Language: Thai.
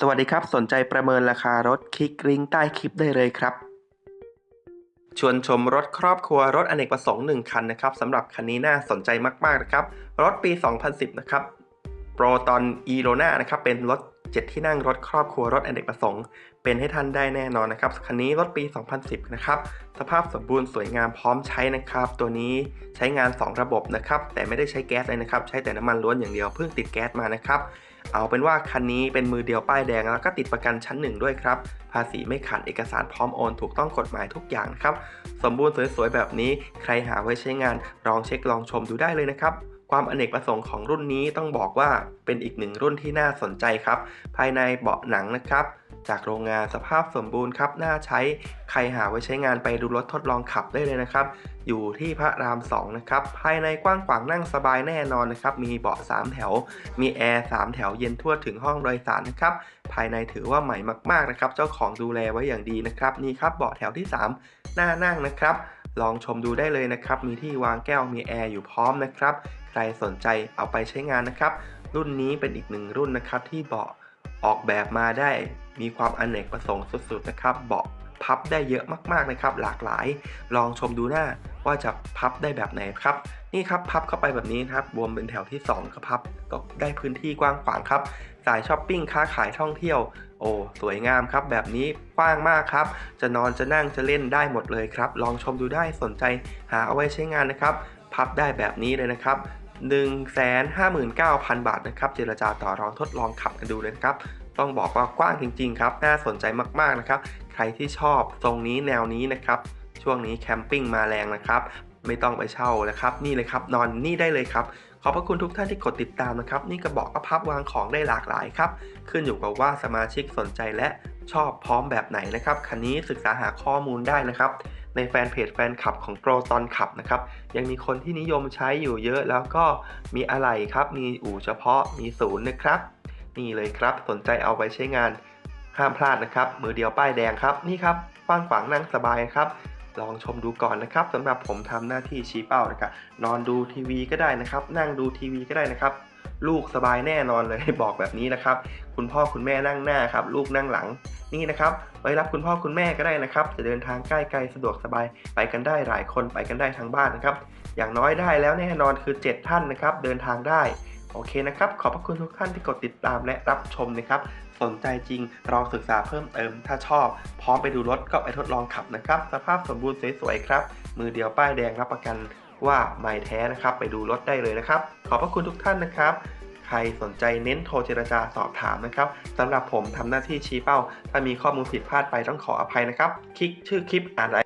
สวัสดีครับ สนใจประเมินราคารถคลิกลิงก์ใต้คลิปได้เลยครับ ชวนชมรถครอบครัวรถอเนกประสงค์1คันนะครับสำหรับคันนี้น่าสนใจมากๆนะครับ รถปี 2010 นะครับโปรตอนอีโรนานะครับเป็นรถ 7 ที่นั่งรถครอบครัวรถอเนกประสงค์ เป็นให้ท่านได้แน่นอนนะครับคันนี้รถปี 2010 นะครับสภาพสมบูรณ์สวยงามพร้อมใช้นะครับ ตัวนี้ใช้งาน 2 ระบบนะครับแต่ไม่ได้ใช้แก๊สเลยนะครับใช้แต่น้ำมันล้วนอย่างเดียวเพิ่งติดแก๊สมานะครับ เอาเป็นว่าคันนี้เป็นมือเดียวป้ายแดงแล้วก็ติดประกันชั้นหนึ่งด้วยครับ ภาษีไม่ขาดเอกสารพร้อมโอน ถูกต้องกฎหมายทุกอย่างครับ สมบูรณ์สวยๆ แบบนี้ ใครหาไว้ใช้งานลองเช็คลองชมดูได้เลยนะครับความอเนกประสงค์ของรุ่นนี้ต้องบอกว่าเป็นอีกหนึ่งรุ่นที่น่าสนใจครับ ภายในเบาะหนังนะครับ จากโรงงานสภาพสมบูรณ์ครับน่าใช้ใครหาไว้ใช้งานไปดูรถทดลองขับได้เลยนะครับ อยู่ที่พระราม 2 นะครับ ภายในกว้างขวางนั่งสบายแน่นอนนะครับ มีเบาะ 3 แถว มีแอร์ 3 แถวเย็นทั่วถึงห้องโดยสารนะครับ ภายในถือว่าใหม่มากๆนะครับ เจ้าของดูแลไว้อย่างดีนะครับ นี่ครับเบาะแถวที่ 3 หน้านั่งนะครับ ลองชมดูได้เลยนะครับ มีที่วางแก้ว มีแอร์อยู่พร้อมนะครับ ใครสนใจเอาไปใช้งานนะครับ รุ่นนี้เป็นอีกหนึ่งรุ่นนะครับที่เบาะออกแบบมาได้ มีความอเนกประสงค์สุดๆนะครับ เบาะพับได้เยอะมากๆนะครับ หลากหลาย ลองชมดูหน้าว่าจะพับได้แบบไหนครับ นี่ครับพับเข้าไปแบบนี้นะครับรวมเป็นแถวที่2ก็พับก็ได้พื้นที่กว้างขวางครับ สายช้อปปิ้งค้าขายท่องเที่ยว โอ้สวยงามครับ แบบนี้กว้างมากครับ จะนอนจะนั่งจะเล่นได้หมดเลยครับ ลองชมดูได้สนใจหาเอาไว้ใช้งานนะครับ พับได้แบบนี้เลยนะครับ 159,000 บาทนะครับ เจรจาต่อรองทดลองขับกันดูเลยนะครับ ต้องบอกว่ากว้างจริง ๆ ครับ น่าสนใจมากๆนะครับ ใครที่ชอบทรงนี้แนวนี้นะครับ ช่วงนี้แคมปิ้งมาแรงนะครับ ไม่ต้องไปเช่านะครับ นี่เลยครับ นอนนี่ได้เลยครับ ขอบพระคุณทุกท่านที่กดติดตามนะครับ นี่กระบอกก็พับวางของได้หลากหลายครับ ขึ้นอยู่กับว่าสมาชิกสนใจและชอบพร้อมแบบไหนนะครับ คันนี้ศึกษาหาข้อมูลได้นะครับ ในแฟนเพจแฟนคลับของโปรตอนขับนะครับ ยังมีคนที่นิยมใช้อยู่เยอะแล้วก็มีอะไรครับ มีอู่เฉพาะมีศูนย์นะครับ นี่เลยครับสนใจเอาไปใช้งานห้ามพลาดนะครับ มือเดียวป้ายแดงครับนี่ครับกว้างขวางนั่งสบายครับลองชมดูก่อนนะครับสำหรับผมทำหน้าที่ชี้เป้านะครับนอนดูทีวีก็ได้นะครับ นั่งดูทีวีก็ได้นะครับ ลูกสบายแน่นอนเลยบอกแบบนี้นะครับ คุณพ่อคุณแม่นั่งหน้าครับ ลูกนั่งหลังนี่นะครับไว้รับคุณพ่อคุณแม่ก็ได้นะครับ จะเดินทางใกล้ๆสะดวกสบายไปกันได้หลายคนไปกันได้ทั้งบ้านนะครับ อย่างน้อยได้แล้วแน่นอนคือ 7 ท่านนะครับ เดินทางได้โอเคนะครับ ขอบพระคุณทุกท่านที่กดติดตามและรับชมนะครับ สนใจจริงลองศึกษาเพิ่มเติม ถ้าชอบ พร้อมไปดูรถก็ไปทดลองขับนะครับ สภาพสมบูรณ์สวยๆครับ มือเดียวป้ายแดงรับประกัน ว่าไม่แท้นะครับ ไปดูรถได้เลยนะครับ ขอบพระคุณทุกท่านนะครับ ใครสนใจเน้นโทรเจรจาสอบถามนะครับสำหรับผมทำหน้าที่ชี้เป้า ถ้ามีข้อมูลผิดพลาดไปต้องขออภัยนะครับ คลิกชื่อคลิปอ่านราย